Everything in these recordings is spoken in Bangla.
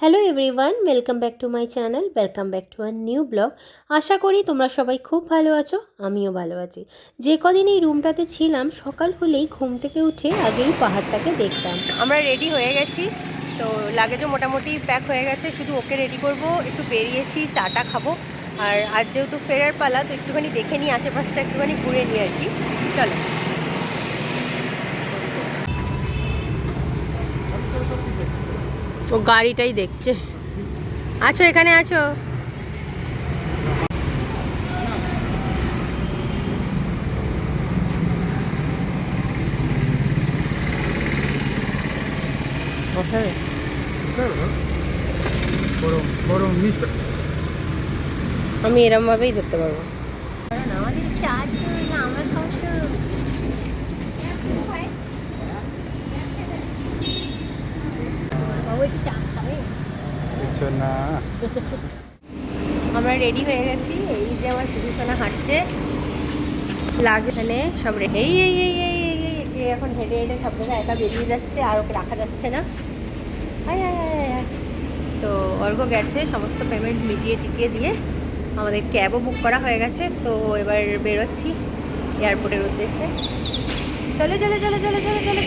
Hello everyone welcome back to my channel welcome back to our new vlog আশা করি তোমরা সবাই খুব ভালো আছো, আমিও ভালো আছি। যে কদিন এই রুমটাতে ছিলাম, সকাল হলেই ঘুম থেকে উঠে আগেই পাহাড়টাকে দেখতাম। আমরা রেডি হয়ে গেছি, তো লাগেজও মোটামুটি প্যাক হয়ে গেছে, শুধু ওকে রেডি করব, একটু বেরিয়েছি, চাটা খাব। আর আজ যেহেতু ফেরার পালা, তো একটুখানি দেখে নিই আশেপাশটা, একটুখানি ঘুরে নিই আর কি। চলো। ও গাড়িটাই দেখছে। আছো এখানে আছো? আমি এরম ভাবেই ধরতে পারব। আমাদের চা আমার কিছু না আমরা রেডি হয়ে গেছি। এই যে আমার সুদূষণা হাঁটছে। লাগে সব এই এই এই এই এই এখন হেঁটে হেঁটে সব জায়গায় একা বেরিয়ে যাচ্ছে, আর ওকে রাখা যাচ্ছে না। তো অর্ঘ গেছে, সমস্ত পেমেন্ট মিটিয়ে টিকিয়ে দিয়ে আমাদের ক্যাবও বুক করা হয়ে গেছে। তো এবার বেরোচ্ছি এয়ারপোর্টের উদ্দেশ্যে। চলে চলে চলে চলে চলে, চলো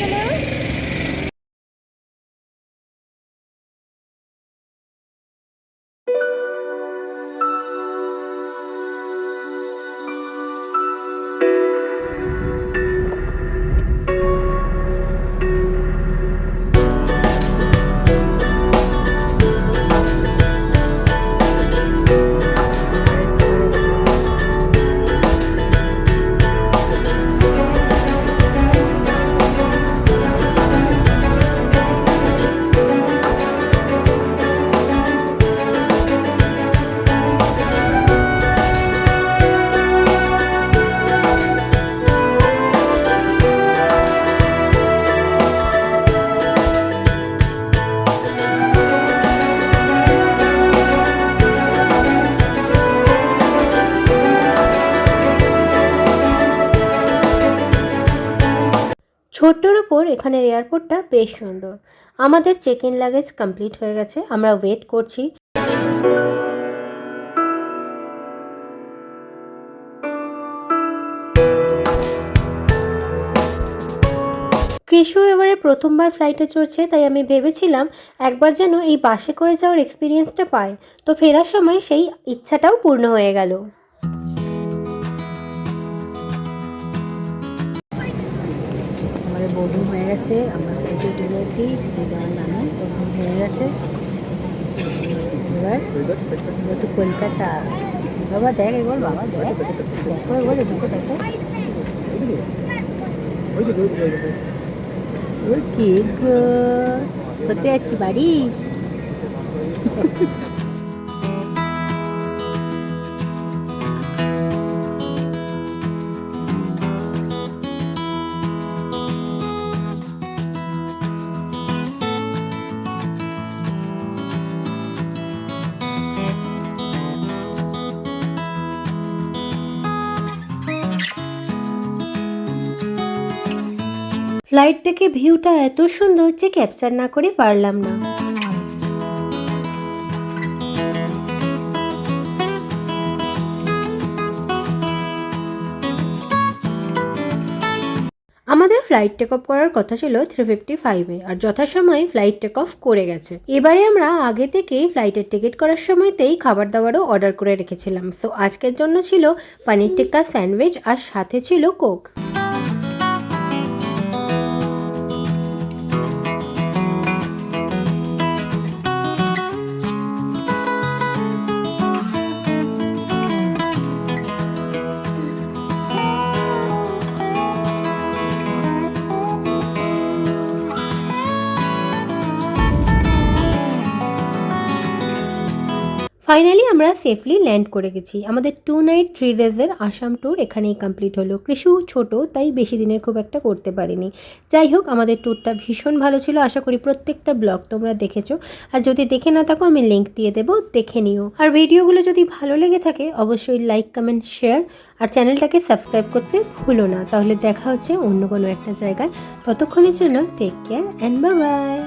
ছোট্টর ওপর এখানের এয়ারপোর্টটা বেশ সুন্দর। আমাদের চেক ইন লাগেজ কমপ্লিট হয়ে গেছে, আমরা ওয়েট করছি। কৃষু এবারে প্রথমবার ফ্লাইটে চড়ছে, তাই আমি ভেবেছিলাম একবার যেন এই বাসে করে যাওয়ার এক্সপিরিয়েন্সটা পায়। তো ফেরার সময় সেই ইচ্ছাটাও পূর্ণ হয়ে গেল। বোর্ডিং হয়ে গেছে, আমরা গেছি যে যাওয়ার নামে বোর্ডিং হয়ে গেছে। এবার একটু কলকাতা। বাবা, দেখ এবার বাবা, দেখ। দেখো এবার দেখো। ওই কি কোথায় যাচ্ছি বাড়ি? ফ্লাইট থেকে ভিউটা এত সুন্দর যে ক্যাপচার না করে পারলাম না। আমাদের ফ্লাইট টেক অফ করার কথা ছিল থ্রি ফিফটি ফাইভে আর যথাসময়ে ফ্লাইট টেক অফ করে গেছে। এবারে আমরা আগে থেকেই ফ্লাইটের টিকিট করার সময়তেই খাবার দাবারও অর্ডার করে রেখেছিলাম। সো আজকের জন্য ছিল পানির টিক্কা স্যান্ডউইচ আর সাথে ছিল কোক। ফাইনালি আমরা সেফলি ল্যান্ড করে গেছি। আমাদের টু নাইট থ্রি ডেজের আসাম ট্যুর এখানেই কমপ্লিট হলো। কৃষু ছোট, তাই বেশি দিনের খুব একটা করতে পারিনি। যাই হোক, আমাদের ট্যুরটা ভীষণ ভালো ছিল। আশা করি প্রত্যেকটা ব্লগ তোমরা দেখেছ। আর যদি দেখে না থাকো, আমি লিঙ্ক দিয়ে দেবো, দেখে নিও। আর ভিডিওগুলো যদি ভালো লেগে থাকে, অবশ্যই লাইক কমেন্ট শেয়ার আর চ্যানেলটাকে সাবস্ক্রাইব করতে ভুলো না। তাহলে দেখা হচ্ছে অন্য কোনো একটা জায়গায়। ততক্ষণের জন্য টেক কেয়ার অ্যান্ড বাই